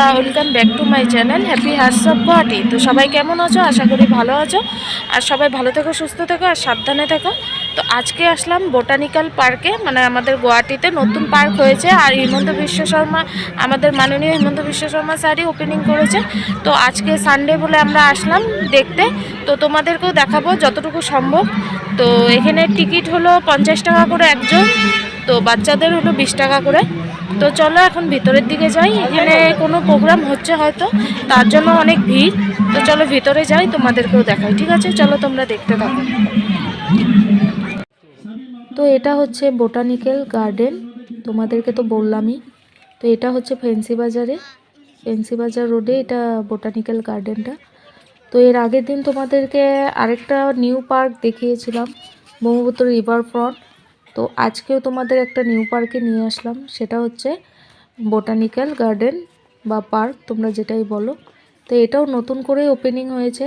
বন্ধুরা welcome back to my channel happy hours of Guwahati তো সবাই কেমন আছো? আশা করি ভালো আছো। আর সবাই ভালো থেকো, সুস্থ থেকো, আর সাবধানে থেকো। তো আজকে আসলাম বোটানিক্যাল পার্কে মানে আমাদের গুয়াহাটিতে নতুন পার্ক হয়েছে। আর হিমন্ত বিশ্ব শর্মা, আমাদের মাননীয় হিমন্ত বিশ্ব শর্মা স্যারই ওপেনিং করেছে। তো আজকে সানডে বলে আমরা আসলাম দেখতে। তো তোমাদেরকেও দেখাবো যতটুকু সম্ভব। তো এখানে টিকিট হলো পঞ্চাশ টাকা করে একজন। তো বাচ্চাদের হলো বিশ টাকা করে। তো চলো এখন ভিতরের দিকে যাই। এখানে কোনো প্রোগ্রাম হচ্ছে হয়তো, তার জন্য অনেক ভিড়। তো চলো ভিতরে যাই, তোমাদেরকেও দেখাই, ঠিক আছে? চলো তোমরা দেখতে থাকো। তো এটা হচ্ছে বোটানিক্যাল গার্ডেন তোমাদেরকে তো বললামই। তো এটা হচ্ছে ফেন্সি বাজারে। ফেন্সি বাজার রোডে এটা বোটানিক্যাল গার্ডেনটা তো এর আগের দিন তোমাদেরকে আরেকটা নিউ পার্ক দেখিয়েছিলাম, ব্রহ্মপুত্র রিভার ফ্রন্ট তো আজকেও তোমাদের একটা নিউ পার্কে নিয়ে আসলাম। সেটা হচ্ছে বোটানিক্যাল গার্ডেন বা পার্ক, তোমরা যেটাই বলো। তো এটাও নতুন করে ওপেনিং হয়েছে।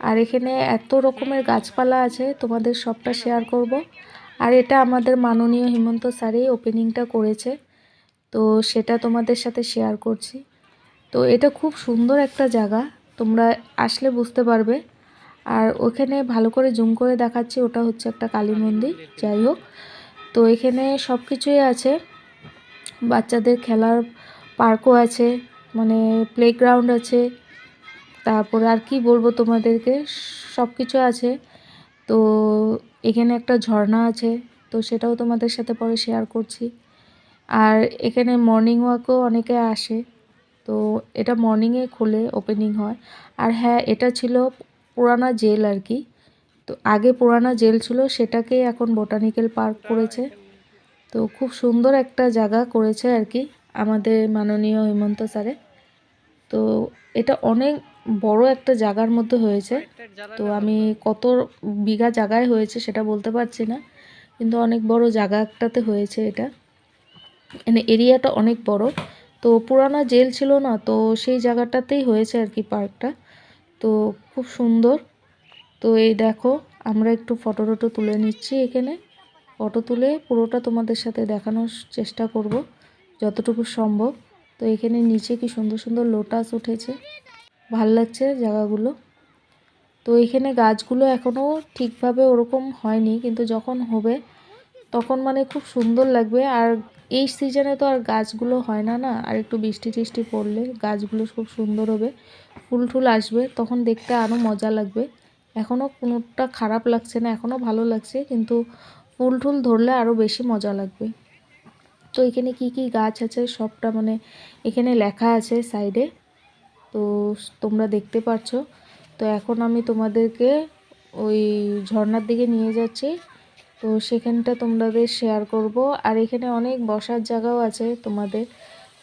আর এখানে এত রকমের গাছপালা আছে, তোমাদের সবটা শেয়ার করব। আর এটা আমাদের মাননীয় হিমন্ত স্যারেই ওপেনিংটা করেছে। তো সেটা তোমাদের সাথে শেয়ার করছি। তো এটা খুব সুন্দর একটা জায়গা, তোমরা আসলে বুঝতে পারবে। আর ওখানে ভালো করে জুম করে দেখাচ্ছি, ওটা হচ্ছে একটা কালী মন্দির, যাই হোক। তো এখানে সব কিছুই আছে, বাচ্চাদের খেলার পার্কও আছে মানে প্লেগ্রাউন্ড আছে, তারপরে আর কি বলব তোমাদেরকে সব কিছু আছে। তো এখানে একটা ঝর্ণা আছে, তো সেটাও তোমাদের সাথে পরে শেয়ার করছি। আর এখানে মর্নিং ওয়াকও অনেকে আসে, তো এটা মর্নিংয়ে খুলে ওপেনিং হয়। আর হ্যাঁ এটা ছিল পুরানা জেল আর কি। তো আগে পুরানা জেল ছিল, সেটাকে এখন বোটানিক্যাল পার্ক করেছে। তো খুব সুন্দর একটা জায়গা করেছে আর কি আমাদের মাননীয় হেমন্ত স্যারে। তো এটা অনেক বড় একটা জায়গার মধ্যে হয়েছে। তো আমি কত বিঘা জায়গায় হয়েছে সেটা বলতে পারছি না, কিন্তু অনেক বড় জায়গা একটাতে হয়েছে এটা। মানে এরিয়াটা অনেক বড়। তো পুরানা জেল ছিল না, তো সেই জায়গাটাতেই হয়েছে আর কি পার্কটা। তো খুব সুন্দর। তো এই দেখো, আমরা একটু ফটো টটো তুলে নিচ্ছি এখানে। ফটো তুলে পুরোটা তোমাদের সাথে দেখানোর চেষ্টা করব, যতটুকু সম্ভব। তো এখানে নিচে কি সুন্দর সুন্দর লোটাস উঠেছে। ভালো লাগছে জায়গাগুলো। তো এখানে গাছগুলো এখনও ঠিকভাবে ওরকম হয়নি, কিন্তু যখন হবে তখন মানে খুব সুন্দর লাগবে। আর এই সিজনে তো আর গাছগুলো হয় না না, আর একটু বৃষ্টি টিষ্টি পড়লে গাছগুলো খুব সুন্দর হবে। ফুল টুল আসবে, তখন দেখতে আরও মজা লাগবে। এখনও কোনোটা খারাপ লাগছে না এখনও ভালো লাগছে, কিন্তু ফুল টুল ধরলে আরও বেশি মজা লাগবে। তো এখানে কি কি গাছ আছে? সবটা মানে এখানে লেখা আছে সাইডে। তো তোমরা দেখতে পাচ্ছ তো এখন আমি তোমাদেরকে ওই ঝর্নার দিকে নিয়ে যাচ্ছি। তো সেখানটা তোমাদের শেয়ার করব। আর এখানে অনেক বসার জায়গাও আছে তোমাদের।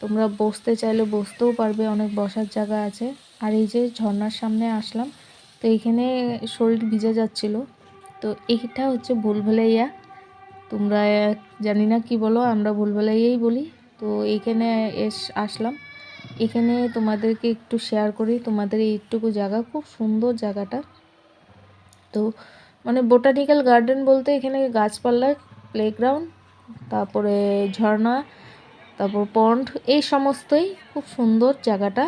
তোমরা বসতে চাইলে বসতেও পারবে, অনেক বসার জায়গা আছে। আর এই যে ঝর্নার সামনে আসলাম, তো এইখানে শরীর ভিজে যাচ্ছিল। তো এইটা হচ্ছে ভুলভুলাইয়া। তোমরা জানি না কি বলো, আমরা ভুলভুলাইয়াই বলি। তো এইখানে এস, আসলাম। এখানে তোমাদেরকে একটু শেয়ার করি, তোমাদের এইটুকু জায়গা, খুব সুন্দর জায়গাটা। তো মানে বোটানিক্যাল গার্ডেন বলতে এখানে গাছপালা প্লেগ্রাউন্ড তারপরে ঝর্ণা, তারপর পন্ড এই সমস্তই খুব সুন্দর জায়গাটা।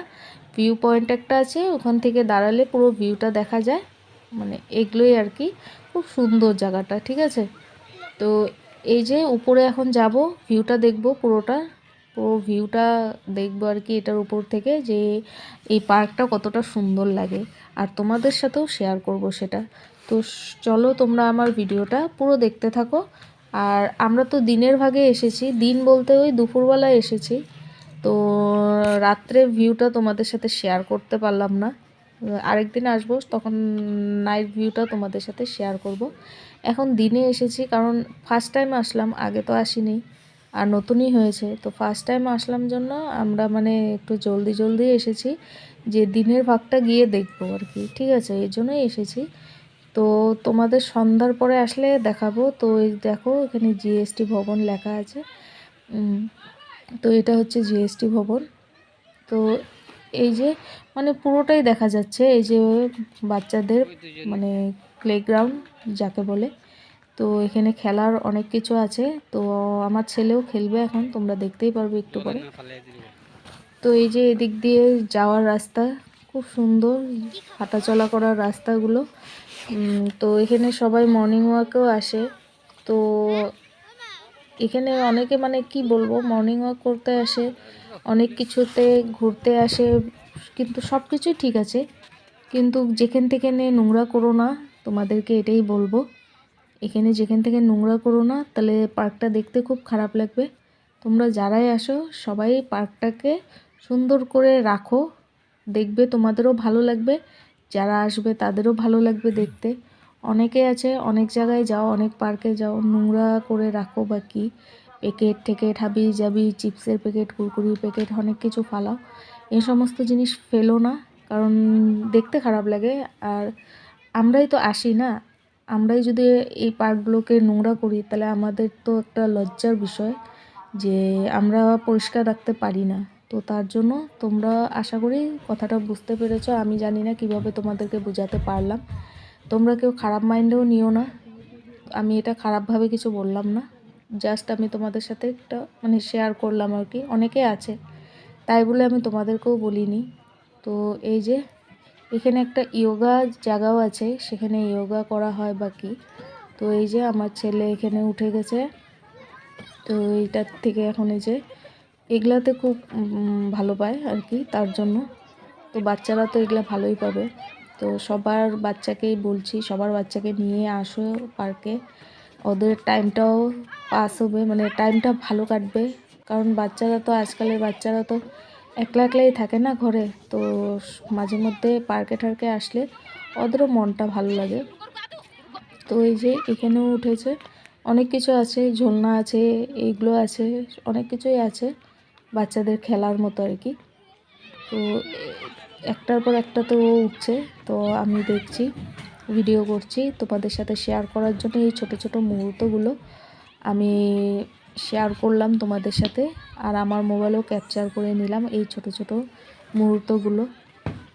ভিউ পয়েন্ট একটা আছে, ওখান থেকে দাঁড়ালে পুরো ভিউটা দেখা যায়। মানে এগুলোই আর কি, খুব সুন্দর জায়গাটা, ঠিক আছে? তো এই যে উপরে এখন যাব ভিউটা দেখব পুরোটা। পুরো ভিউটা দেখব আর কি এটার উপর থেকে যে এই পার্কটা কতটা সুন্দর লাগে। আর তোমাদের সাথেও শেয়ার করব সেটা। তো চলো তোমরা আমার ভিডিওটা পুরো দেখতে থাকো। আর আমরা তো দিনের ভাগে এসেছি, দিন বলতে ওই দুপুরবেলায় এসেছি। তো রাত্রে ভিউটা তোমাদের সাথে শেয়ার করতে পারলাম না। আরেকদিন আসব, তখন নাইট ভিউটা তোমাদের সাথে শেয়ার করব। এখন দিনে এসেছি, কারণ ফার্স্ট টাইম আসলাম, আগে তো আসিনি, আর নতুনই হয়েছে। তো ফার্স্ট টাইম আসলাম জন্য আমরা মানে একটু জলদি জলদি এসেছি, যে দিনের ভাগটা গিয়ে দেখব আর কি, ঠিক আছে? এই জন্যই এসেছি। তো তোমাদের সন্ধ্যার পরে আসলে দেখাবো। তো দেখো, এখানে জিএসটি ভবন লেখা আছে। তো এটা হচ্ছে জিএসটি ভবন। তো এই যে মানে পুরোটাই দেখা যাচ্ছে, এই যে বাচ্চাদের মানে প্লেগ্রাউন্ড যাকে বলে। তো এখানে খেলার অনেক কিছু আছে। তো আমার ছেলেও খেলবে এখন, তোমরা দেখতেই পারবে একটু পরে। তো এই যে এদিক দিয়ে যাওয়ার রাস্তা, খুব সুন্দর হাঁটাচলা করার রাস্তাগুলো। তো এখানে সবাই মর্নিং ওয়াকেও আসে। তো এখানে অনেকে মানে কি বলব মর্নিং ওয়াক করতে আসে, অনেক কিছুতে ঘুরতে আসে, কিন্তু সব কিছুই ঠিক আছে। কিন্তু যেখান থেকে নে নোংরা করো না, তোমাদেরকে এটাই বলব। এখানে যেখান থেকে নোংরা করো না, তাহলে পার্কটা দেখতে খুব খারাপ লাগবে। তোমরা যারাই আসো, সবাই পার্কটাকে সুন্দর করে রাখো। দেখবে তোমাদেরও ভালো লাগবে, যারা আসবে তাদেরও ভালো লাগবে দেখতে। অনেকে আছে, অনেক জায়গায় যাও, অনেক পার্কে যাও, নোংরা করে রাখো বা কি প্যাকেট টেকেট হাবি জাবি চিপসের প্যাকেট কুরকুরির প্যাকেট অনেক কিছু ফালাও। এই সমস্ত জিনিস ফেলো না, কারণ দেখতে খারাপ লাগে। আর আমরাই তো আসি না, আমরাই যদি এই পার্কগুলোকে নোংরা করি, তাহলে আমাদের তো একটা লজ্জার বিষয় যে আমরা পরিষ্কার রাখতে পারি না। তো তার জন্য তোমরা আশা করি কথাটা বুঝতে পেরেছ, আমি জানি না কীভাবে তোমাদেরকে বোঝাতে পারলাম। তোমরা কেউ খারাপ মাইন্ডেও নিও না। আমি এটা খারাপভাবে কিছু বললাম না। জাস্ট আমি তোমাদের সাথে একটা মানে শেয়ার করলাম আর কি। অনেকে আছে, তাই বলে আমি তোমাদেরকেও বলিনি। তো এই যে, এখানে একটা ইয়োগা জায়গাও আছে, সেখানে ইয়োগা করা হয় বা কি? তো এই যে আমার ছেলে এখানে উঠে গেছে। তো এইটার থেকে এখন এই যে, এগুলাতে খুব ভালো পায় আর কি তার জন্য। তো বাচ্চারা তো এগুলা ভালোই পাবে। তো সবার বাচ্চাকেই বলছি, সবার বাচ্চাকে নিয়ে আসো পার্কে। ওদের টাইমটাও পাস হবে মানে টাইমটা ভালো কাটবে। কারণ বাচ্চারা তো, আজকালের বাচ্চারা তো একলা একলাই থাকে না ঘরে। তো মাঝে মধ্যে পার্কে টার্কে আসলে ওদেরও মনটা ভালো লাগে। তো এই যে এখানেও উঠেছে, অনেক কিছু আছে, ঝোলনা আছে, এইগুলো আছে, অনেক কিছুই আছে বাচ্চাদের খেলার মতো আর কি। তো একটার পর একটা তো উঠছে, তো আমি দেখছি ভিডিও করছি। তোমাদের সাথে শেয়ার করার জন্য এই ছোট ছোট মুহূর্তগুলো আমি শেয়ার করলাম তোমাদের সাথে। আর আমার মোবাইলেও ক্যাপচার করে নিলাম এই ছোট ছোট মুহূর্তগুলো।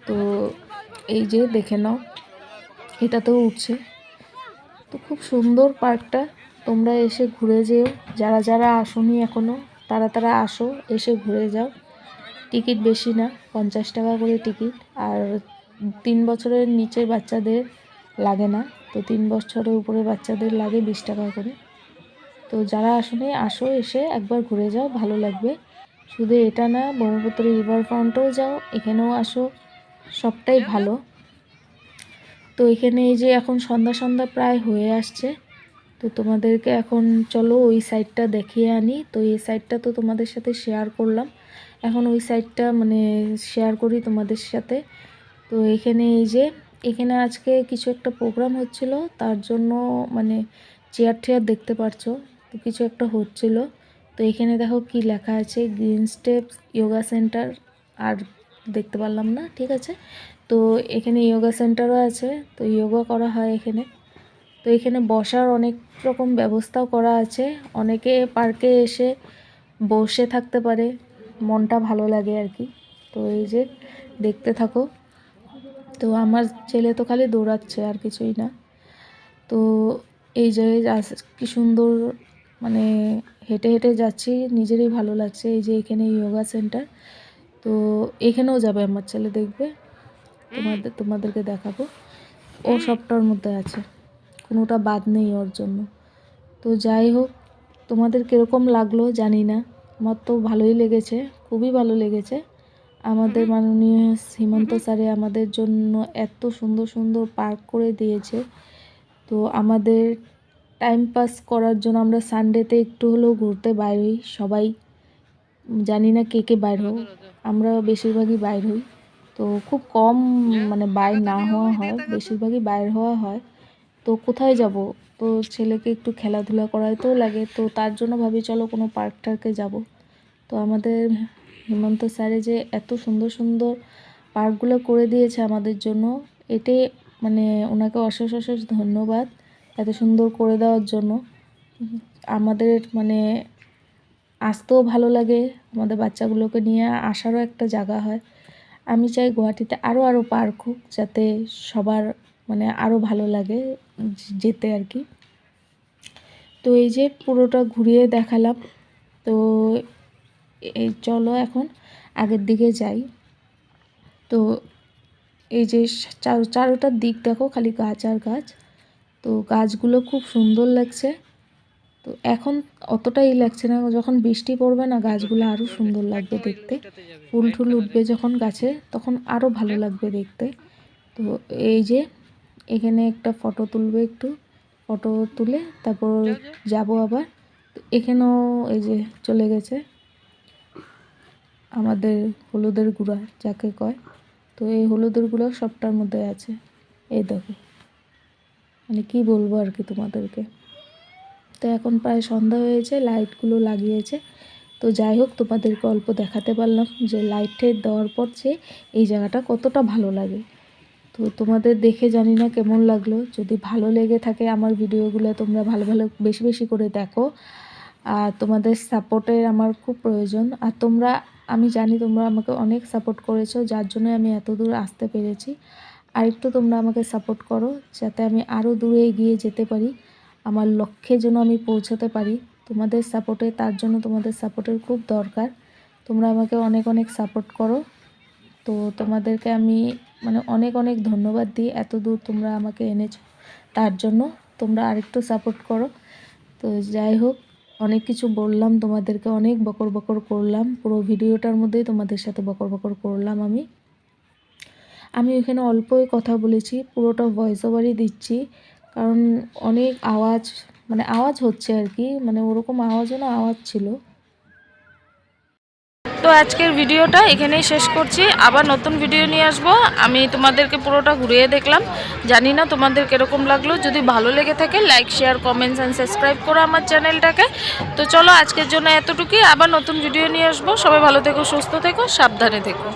তো এই যে দেখে নাও, এটাতেও উঠছে। তো খুব সুন্দর পার্কটা। তোমরা এসে ঘুরে যেও। যারা যারা আসোনি এখনও তারা তারা আসো, এসে ঘুরে যাও। টিকিট বেশি না, পঞ্চাশ টাকা করে টিকিট। আর তিন বছরের নিচের বাচ্চাদের লাগে না, তো তিন বছরের উপরে বাচ্চাদের লাগে বিশ টাকা করে। তো যারা আসোনি, আসো, এসে একবার ঘুরে যাও, ভালো লাগবে। শুধু এটা না, ব্রহ্মপুত্র রিভার ফ্রন্টেও যাও, এখানেও আসো, সবটাই ভালো। তো এখানে এই যে এখন সন্ধ্যা সন্ধ্যা প্রায় হয়ে আসছে। তো তোমাদেরকে এখন চলো ওই সাইডটা দেখিয়ে আনি। তো এই সাইডটা তো তোমাদের সাথে শেয়ার করলাম। এখন ওই সাইডটা মানে শেয়ার করি তোমাদের সাথে। তো এখানে এই যে, এখানে আজকে কিছু একটা প্রোগ্রাম হচ্ছিল, তার জন্য মানে চেয়ার টেয়ার দেখতে পারছ, তো কিছু একটা হচ্ছিল। তো এখানে দেখো কি লেখা আছে গ্রিন স্টেপস যোগা সেন্টার আর দেখতে পারলাম না, ঠিক আছে? তো এখানে যোগা সেন্টারও আছে, তো যোগা করা হয় এখানে। তো এখানে বসার অনেক রকম ব্যবস্থাও করা আছে, অনেকে পার্কে এসে বসে থাকতে পারে। মনটা ভালো লাগে আর কি। তো এই যে দেখতে থাকো। তো আমার ছেলে তো খালি দৌড়াচ্ছে, আর কিছুই না। তো এই যে আস- কি সুন্দর মানে হেঁটে হেঁটে যাচ্ছি, নিজেরই ভালো লাগছে। এই যে এখানে যোগা সেন্টার তো এখানেও যাবে আমার ছেলে দেখবে। তোমাদের, তোমাদেরকে দেখাবো। ও সবটার মধ্যে আছে। কোনোটা বাদ নেই ওর জন্য। তো যাই হোক, তোমাদের কীরকম লাগল জানি না। আমার তো ভালোই লেগেছে খুবই ভালো লেগেছে। আমাদের মাননীয় হিমন্ত স্যারে আমাদের জন্য এত সুন্দর সুন্দর পার্ক করে দিয়েছে। তো আমাদের টাইম পাস করার জন্য আমরা সানডেতে একটু হলেও ঘুরতে বাইর হই সবাই জানি না কে কে বাইর হও আমরা বেশিরভাগই বাইর হই। তো খুব কম মানে বাইর না হওয়া হয় বেশিরভাগই বাইর হওয়া হয়। তো কোথায় যাব? তো ছেলেকে একটু খেলাধুলা করাইতেও লাগে। তো তার জন্য ভাবি, চলো কোনো পার্ক টার্কে যাব। তো আমাদের হেমন্ত স্যারে যে এত সুন্দর সুন্দর পার্কগুলো করে দিয়েছে আমাদের জন্য, এটাই মানে ওনাকে অশেষ অশেষ ধন্যবাদ এত সুন্দর করে দেওয়ার জন্য। আমাদের মানে আসতেও ভালো লাগে আমাদের বাচ্চাগুলোকে নিয়ে, আসারও একটা জায়গা হয়। আমি চাই গুয়াহাটিতে আরও আরও পার্ক হোক, যাতে সবার মানে আরও ভালো লাগে। যেতে আর কি। তো এই যে পুরোটা ঘুরিয়ে দেখালাম। তো এই চলো এখন আগের দিকে যাই। তো এই যে চারো চারোটার দিক দেখো, খালি গাছ আর গাছ। তো গাছগুলো খুব সুন্দর লাগছে। তো এখন অতটাই লাগছে না, যখন বৃষ্টি পড়বে না, গাছগুলো আরও সুন্দর লাগবে দেখতে। ফুল টুল উঠবে যখন গাছে, তখন আরও ভালো লাগবে দেখতে। তো এই যে এখানে একটা ফটো তুলবে একটু, ফটো তুলে তারপর যাব আবার। এখানেও এই যে চলে গেছে আমাদের হলুদের গুঁড়া, যাকে কয়। তো এই হলুদের গুঁড়া সবটার মধ্যে আছে। এই দেখো। মানে কি বলব আর কি তোমাদেরকে। তো এখন প্রায় সন্ধ্যা হয়েছে, লাইটগুলো লাগিয়েছে। তো যাই হোক, তোমাদেরকে অল্প দেখাতে পারলাম যে লাইটের দেওয়ার পর যে এই জায়গাটা কতটা ভালো লাগে। তো তোমাদের দেখে জানি না কেমন লাগল। যদি ভালো লেগে থাকে আমার ভিডিওগুলো, তোমরা ভালো ভালো বেশি বেশি করে দেখো। আর তোমাদের সাপোর্টের আমার খুব প্রয়োজন। আর তোমরা, আমি জানি তোমরা আমাকে অনেক সাপোর্ট করেছ, যার জন্য আমি এত দূর আসতে পেরেছি। আর একটু তোমরা আমাকে সাপোর্ট করো, যাতে আমি আরও দূরে এগিয়ে যেতে পারি, আমার লক্ষ্যে যেন আমি পৌঁছাতে পারি। তোমাদের সাপোর্টে, তার জন্য তোমাদের সাপোর্টের খুব দরকার। তোমরা আমাকে অনেক অনেক সাপোর্ট করো। তো তোমাদেরকে আমি মানে অনেক অনেক ধন্যবাদ দিই এত দূর তোমরা আমাকে এনেছো। তার জন্য তোমরা আরেকটু সাপোর্ট করো। তো যাই হোক, অনেক কিছু বললাম, তোমাদেরকে অনেক বকর বকর করলাম। পুরো ভিডিওটার মধ্যেই তোমাদের সাথে বকর বকর করলাম আমি। আমি ওইখানে অল্পই কথা বলেছি, পুরোটা ভয়েস ওভারই দিচ্ছি। কারণ অনেক আওয়াজ মানে আওয়াজ হচ্ছে আর কি মানে ওরকম আওয়াজও না, আওয়াজ ছিল। তো আজকের ভিডিওটা এখানেই শেষ করছি। আবার নতুন ভিডিও নিয়ে আসব। আমি তোমাদেরকে পুরোটা ঘুরিয়ে দেখলাম। জানি না তোমাদের কীরকম লাগল। যদি ভালো লেগে থাকে like share comments and subscribe করো আমার চ্যানেলটাকে। তো চলো আজকের জন্য এতটুকুই। আবার নতুন ভিডিও নিয়ে আসব। সবাই ভালো থেকো, সুস্থ থেকো, সাবধানে থেকো।